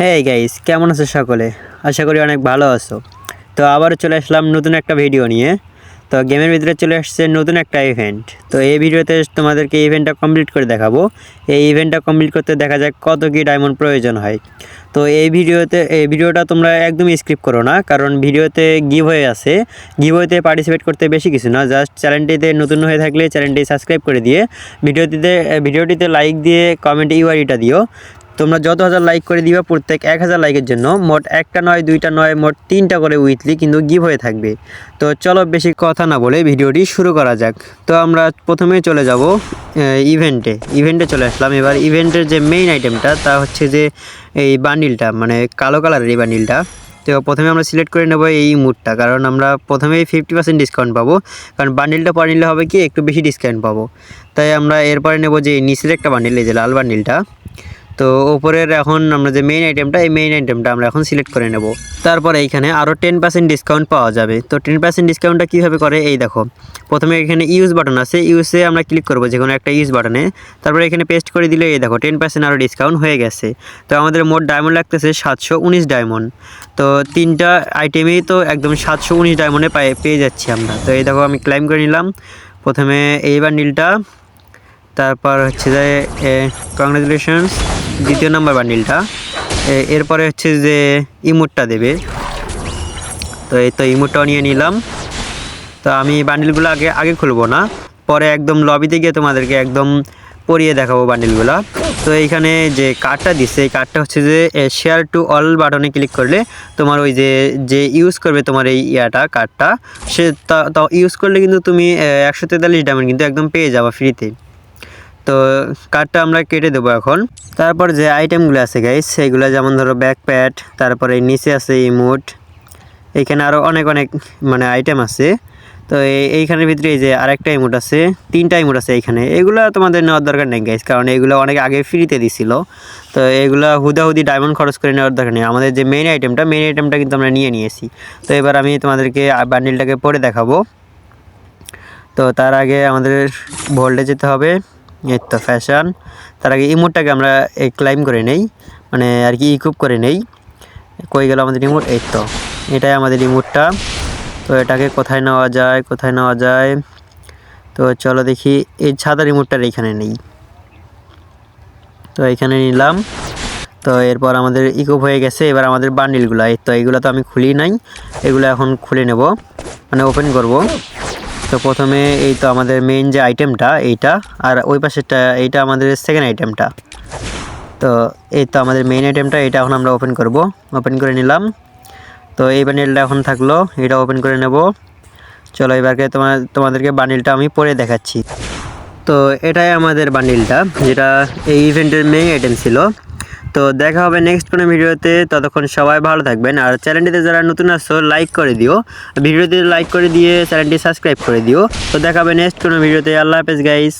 হ্যাঁ গাইস কেমন আছো সকলে? আশা করি অনেক ভালো আছো। তো আবারও চলে আসলাম নতুন একটা ভিডিও নিয়ে। তো গেমের ভিতরে চলে আসছে নতুন একটা ইভেন্ট তো এই ভিডিওতে তোমাদেরকে ইভেন্টটা কমপ্লিট করে দেখাবো। এই ইভেন্টটা কমপ্লিট করতে দেখা যায় কত কি ডায়মন্ড প্রয়োজন হয়। তো এই ভিডিওতে এই ভিডিওটা তোমরা একদমই স্ক্রিপ করো না, কারণ ভিডিওতে গিভ হয়ে আছে। গিভ হয়েতে পার্টিসিপেট করতে বেশি কিছু না জাস্ট চ্যানেলটিতে নতুন হয়ে থাকলে চ্যানেলটি সাবস্ক্রাইব করে দিয়ে ভিডিওটিতে ভিডিওটিতে লাইক দিয়ে কমেন্টে ইউআইডিটা দিও। তোমরা যত হাজার লাইক করে দিবা প্রত্যেক এক হাজার লাইকের জন্য, মোট একটা নয়, দুইটা নয়, মোট তিনটা করে উইথলি কিন্তু গিভ হয়ে থাকবে। তো চলো বেশি কথা না বলে ভিডিওটি শুরু করা যাক। তো আমরা প্রথমেই চলে যাব ইভেন্টে ইভেন্টে চলে আসলাম। এবার ইভেন্টের যে মেইন আইটেমটা তা হচ্ছে যে এই বান্ডিলটা মানে কালো কালারের এই বান্ডিলটা তো প্রথমে আমরা সিলেক্ট করে নেব এই মুডটা, কারণ আমরা প্রথমেই ফিফটি পার্সেন্ট ডিসকাউন্ট পাবো। কারণ বান্ডিলটা পরে নিলে হবে কি, একটু বেশি ডিসকাউন্ট পাবো। তাই আমরা এরপরে নেব যে নিচের একটা বান্ডিল এই যে লাল বান্ডিলটা তো ওপরের এখন আমরা যে মেইন আইটেমটা এই মেইন আইটেমটা আমরা এখন সিলেক্ট করে নেব। তারপরে এইখানে আরও টেন পার্সেন্ট ডিসকাউন্ট পাওয়া যাবে। তো টেন পার্সেন্ট ডিসকাউন্টটা কীভাবে করে? এই দেখো, প্রথমে এখানে ইউজ বাটন আছে। ইউজে আমরা ক্লিক করব যে কোনো একটা ইউজ বাটনে তারপরে এখানে পেস্ট করে দিলে এই দেখো টেন পার্সেন্ট আরও ডিসকাউন্ট হয়ে গেছে। তো আমাদের মোট ডায়মন্ড লাগতেছে সাতশো উনিশ ডায়মন্ড তো তিনটা আইটেমেই তো একদম সাতশো উনিশ ডায়মন্ডে পায়ে পেয়ে যাচ্ছি আমরা। তো এই দেখো, আমি ক্লাইম করে নিলাম। প্রথমে এই বান্ডিলটা তারপর হচ্ছে যে কংগ্রাচুলেশনস দ্বিতীয় নাম্বার বান্ডিলটা। এরপরে হচ্ছে যে ইমোটটা দেবে। তো এই তো ইমোটটাও নিয়ে নিলাম। তো আমি বান্ডিলগুলো আগে আগে খুলবো না। পরে একদম লবিতে গিয়ে তোমাদেরকে একদম পরিয়ে দেখাবো বান্ডিলগুলো। তো এইখানে যে কার্ডটা দিচ্ছে এই কার্ডটা হচ্ছে যে শেয়ার টু অল বাটনে ক্লিক করলে তোমার ওই যে যে ইউজ করবে তোমার এই ইয়াটা, কার্ডটা, সে তা ইউজ করলে কিন্তু তুমি একশো তেতাল্লিশ ডায়মন্ড কিন্তু একদম পেয়ে যাবা ফ্রিতে তো কার্ডটা আমরা কেটে দেবো এখন। তারপর যে আইটেমগুলো আছে গাইস সেগুলো যেমন ধরো ব্যাকপ্যাড তারপরে নিচে আছে ইমোট এইখানে আরও অনেক অনেক মানে আইটেম আছে। তো এই- এইখানের ভিতরে এই যে আরেকটা ইমোট আছে, তিনটা ইমোট আছে এইখানে এগুলো তোমাদের নেওয়ার দরকার নেই গাইস কারণ এগুলো অনেক আগে ফ্রিতে দিছিল। তো এগুলো হুদাহুদি ডায়মন্ড খরচ করে নেওয়ার দরকার নেই। আমাদের যে মেইন আইটেমটা মেন আইটেমটা কিন্তু আমরা নিয়ে নিয়েছি। তো এবার আমি তোমাদেরকে বান্ডিলটাকে পরে দেখাবো। তো তার আগে আমাদের ভোল্টে যেতে হবে। এই তো ফ্যাশন তার আগে ইমোটটাকে আমরা এই ক্লাইম করে নেই। মানে আর কি ইকুপ করে নেই। কই গেল আমাদের রিমোট এই তো। এটাই আমাদের রিমোটটা তো এটাকে কোথায় নেওয়া যায়, কোথায় নেওয়া যায়? তো চলো দেখি, এই সাদা রিমোটটার এইখানে নেই। তো এইখানে নিলাম। তো এরপর আমাদের ইকুপ হয়ে গেছে। এবার আমাদের বান্ডিলগুলো এই তো, এইগুলো তো আমি খুলি নাই। এগুলো এখন খুলে নেব। মানে ওপেন করব। তো প্রথমে এই তো আমাদের মেইন যে আইটেমটা এইটা, আর ওই পাশেরটা, এইটা আমাদের সেকেন্ড আইটেমটা তো এই তো আমাদের মেইন আইটেমটা এটা এখন আমরা ওপেন করব। ওপেন করে নিলাম। তো এই বান্ডিলটা এখন থাকল, এটা ওপেন করে নেব। চলো এবারকে তোমার তোমাদেরকে বান্ডিলটা আমি পরে দেখাচ্ছি। তো এটাই আমাদের বান্ডিলটা যেটা এই ইভেন্টের মেইন আইটেম ছিল। তো দেখা হবে নেক্সট কোনো ভিডিওতে। ততক্ষণ সবাই ভালো থাকবেন। আর চ্যানেলটিতে যারা নতুন আসছো লাইক করে দিও। ভিডিওতে লাইক করে দিয়ে চ্যানেলটি সাবস্ক্রাইব করে দিও। তো দেখা হবে নেক্সট কোনো ভিডিওতে। আল্লাহ হাফেজ গাইস